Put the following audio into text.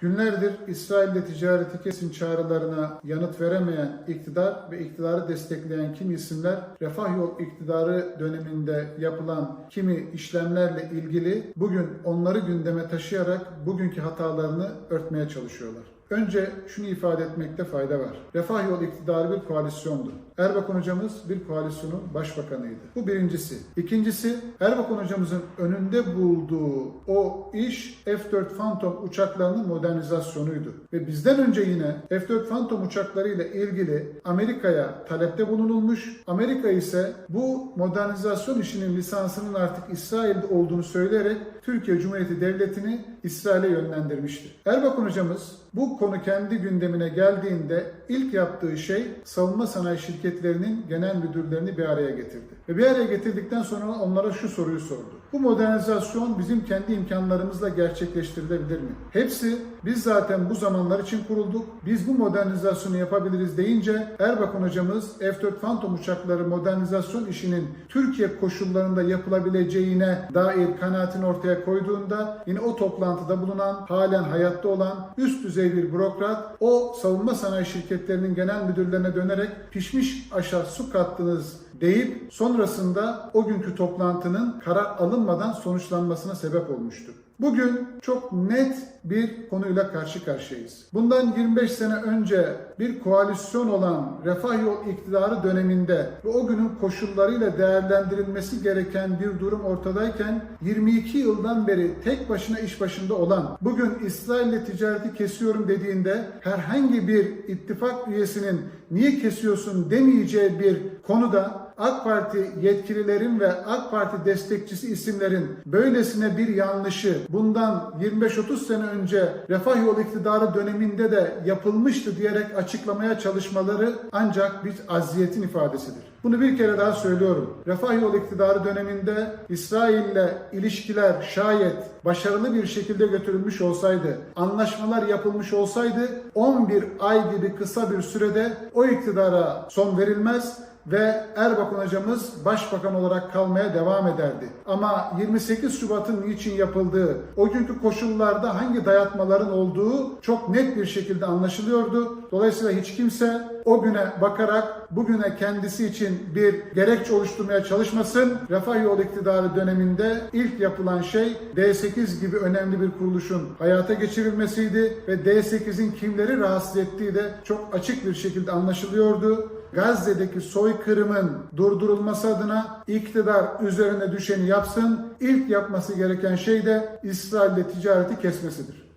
Günlerdir İsrail'le ticareti kesin çağrılarına yanıt veremeyen iktidar ve iktidarı destekleyen kimi isimler Refah Yol iktidarı döneminde yapılan kimi işlemlerle ilgili bugün onları gündeme taşıyarak bugünkü hatalarını örtmeye çalışıyorlar. Önce şunu ifade etmekte fayda var. Refah Yol iktidarı bir koalisyondu. Erbakan hocamız bir koalisyonun başbakanıydı. Bu birincisi. İkincisi Erbakan hocamızın önünde bulduğu o iş F-4 Phantom uçaklarının modernizasyonuydu. Ve bizden önce yine F-4 Phantom uçakları ile ilgili Amerika'ya talepte bulunulmuş. Amerika ise bu modernizasyon işinin lisansının artık İsrail'de olduğunu söyleyerek Türkiye Cumhuriyeti Devleti'ni İsrail'e yönlendirmişti. Erbakan hocamız bu konu kendi gündemine geldiğinde ilk yaptığı şey savunma sanayi şirketlerinin genel müdürlerini bir araya getirdi. Ve bir araya getirdikten sonra onlara şu soruyu sordu. Bu modernizasyon bizim kendi imkanlarımızla gerçekleştirilebilir mi? Hepsi biz zaten bu zamanlar için kurulduk. Biz bu modernizasyonu yapabiliriz deyince Erbakan hocamız F-4 Phantom uçakları modernizasyon işinin Türkiye koşullarında yapılabileceğine dair kanaatini ortaya koyduğunda yine o toplantıda bulunan halen hayatta olan üst düzey bir bürokrat o savunma sanayi şirketlerinin genel müdürlerine dönerek pişmiş aşağı su kattınız deyip sonrasında o günkü toplantının karar alınmadan sonuçlanmasına sebep olmuştu. Bugün çok net bir konuyla karşı karşıyayız. Bundan 25 sene önce bir koalisyon olan Refah Yol iktidarı döneminde ve o günün koşullarıyla değerlendirilmesi gereken bir durum ortadayken 22 yıldan beri tek başına iş başında olan bugün İsrail'le ticareti kesiyorum dediğinde herhangi bir ittifak üyesinin niye kesiyorsun? demeyeceği bir konuda AK Parti yetkililerin ve AK Parti destekçisi isimlerin böylesine bir yanlışı bundan 25-30 sene önce Refah Yolu iktidarı döneminde de yapılmıştı diyerek açıklamaya çalışmaları ancak bir aziyetin ifadesidir. Bunu bir kere daha söylüyorum. Refah Yolu iktidarı döneminde İsrail'le ilişkiler şayet başarılı bir şekilde götürülmüş olsaydı, anlaşmalar yapılmış olsaydı 11 ay gibi kısa bir sürede o iktidara son verilmez ve Erbakan hocamız başbakan olarak kalmaya devam ederdi. Ama 28 Şubat'ın niçin yapıldığı, o günkü koşullarda hangi dayatmaların olduğu çok net bir şekilde anlaşılıyordu. Dolayısıyla hiç kimse o güne bakarak bugüne kendisi için bir gerekçe oluşturmaya çalışmasın. Refah Yolu iktidarı döneminde ilk yapılan şey D8 gibi önemli bir kuruluşun hayata geçirilmesiydi ve D8'in kimleri rahatsız ettiği de çok açık bir şekilde anlaşılıyordu. Gazze'deki soykırımın durdurulması adına iktidar üzerine düşeni yapsın. İlk yapması gereken şey de İsrail'le ticareti kesmesidir.